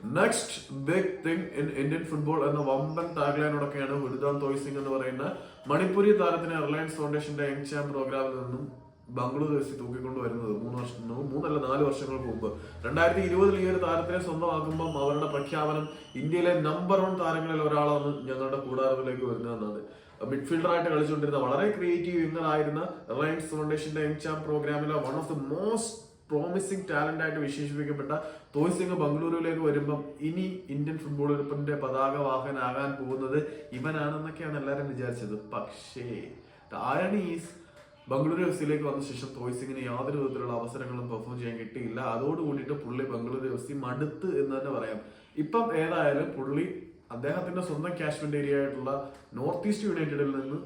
Next big thing in Indian football എന്ന വമ്പൻ ടാഗ്ലൈനോടൊക്കെയാണ് ഗുരുദാൻ തോയ് സിംഗ് എന്ന് പറയുന്ന മണിപ്പൂരി താരത്തിന് റിലയൻസ് ഫൗണ്ടേഷന്റെ യങ് ചാമ്പ് പ്രോഗ്രാമിൽ നിന്നും ബംഗളൂരു എഫ് സി തൂക്കിക്കൊണ്ട് വരുന്നത് മൂന്ന് വർഷം മൂന്നല്ല നാല് വർഷങ്ങൾക്ക് മുമ്പ്. രണ്ടായിരത്തി ഇരുപതിൽ ഈ ഒരു താരത്തിനെ സ്വന്തമാക്കുമ്പോൾ അവരുടെ പ്രഖ്യാപനം ഇന്ത്യയിലെ നമ്പർ വൺ താരങ്ങളിൽ ഒരാളാണ് ഞങ്ങളുടെ കൂടാരത്തിലേക്ക് വരുന്നതെന്നാണ് മിഡ്ഫീൽഡറായിട്ട് കളിച്ചുകൊണ്ടിരുന്ന വളരെ ക്രിയേറ്റീവ് വിങ്ങർ ആയിരുന്ന റിലയൻസ് ഫൗണ്ടേഷന്റെ എം ചാമ്പ് പ്രോഗ്രാമിലെ one of the most promising talent ആയിട്ട് വിശേഷിപ്പിക്കപ്പെട്ട തോയ് സിംഗ് ബംഗളൂരുവിലേക്ക് വരുമ്പം ഇനി ഇന്ത്യൻ ഫുട്ബോൾ ഗ്രൂപ്പിന്റെ പതാക വാഹനാകാൻ പോകുന്നത് ഇവനാണെന്നൊക്കെയാണ് എല്ലാവരും വിചാരിച്ചത്. പക്ഷേ താരണി ഈസ് ബംഗളൂരു എഫ് സിയിലേക്ക് വന്ന ശേഷം തോയ് സിംഗിന് യാതൊരു വിധത്തിലുള്ള അവസരങ്ങളും പെർഫോം ചെയ്യാൻ കിട്ടിയില്ല. അതോട് കൂടിയിട്ട് പുള്ളി ബംഗളൂരു എഫ് സി മടുത്ത് എന്ന് തന്നെ പറയാം. ഇപ്പം ഏതായാലും പുള്ളി അദ്ദേഹത്തിന്റെ സ്വന്തം കാശ്മീർ ഏരിയ ആയിട്ടുള്ള നോർത്ത് ഈസ്റ്റ് യുണൈറ്റഡിൽ നിന്ന്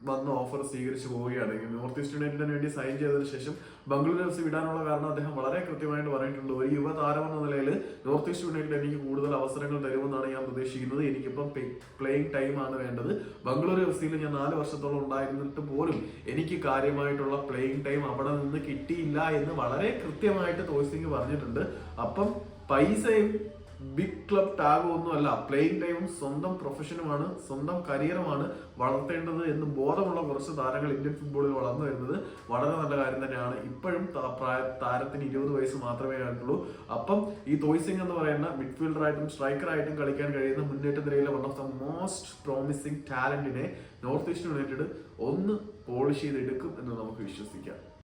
വന്ന ഓഫർ സ്വീകരിച്ചു പോവുകയാണെങ്കിൽ നോർത്ത് ഈസ്റ്റ് യുണൈറ്റഡിന് വേണ്ടി സൈൻ ചെയ്തതിനു ശേഷം ബംഗളൂരു എഫ് സി വിടാനുള്ള കാരണം അദ്ദേഹം വളരെ കൃത്യമായിട്ട് പറഞ്ഞിട്ടുണ്ട്. ഒരു യുവ താരം എന്ന നിലയിൽ നോർത്ത് ഈസ്റ്റ് യുണൈറ്റഡ് എനിക്ക് കൂടുതൽ അവസരങ്ങൾ തരുമെന്നാണ് ഞാൻ പ്രതീക്ഷിക്കുന്നത്. എനിക്കിപ്പം പ്ലേയിങ് ടൈം ആണ് വേണ്ടത്. ബംഗളൂരു എഫ് സിയിൽ ഞാൻ നാല് വർഷത്തോളം ഉണ്ടായിരുന്നിട്ട് പോലും എനിക്ക് കാര്യമായിട്ടുള്ള പ്ലേയിങ് ടൈം അവിടെ നിന്ന് കിട്ടിയില്ല എന്ന് വളരെ കൃത്യമായിട്ട് തോയ് പറഞ്ഞിട്ടുണ്ട്. അപ്പം പൈസയും ബിഗ് ക്ലബ് ടാഗും ഒന്നും അല്ല പ്ലേയിങ് ടൈമും സ്വന്തം പ്രൊഫഷനുമാണ് സ്വന്തം കരിയറുമാണ് വളർത്തേണ്ടത് എന്ന് ബോധമുള്ള കുറച്ച് താരങ്ങൾ ഇന്ത്യൻ ഫുട്ബോളിൽ വളർന്നു വരുന്നത് വളരെ നല്ല കാര്യം തന്നെയാണ്. ഇപ്പോഴും പ്രായ- താരത്തിന് ഇരുപത് വയസ്സ് മാത്രമേ ആയിട്ടുള്ളൂ. അപ്പം ഈ തോയ്സിംഗ് എന്ന് പറയുന്ന മിഡ്ഫീൽഡറായിട്ടും സ്ട്രൈക്കറായിട്ടും കളിക്കാൻ കഴിയുന്ന മുന്നേറ്റ നിരയിലെ one of the most promising ടാലന്റിനെ north east United ഒന്ന് പോളിഷ് ചെയ്തെടുക്കും എന്ന് നമുക്ക് വിശ്വസിക്കാം.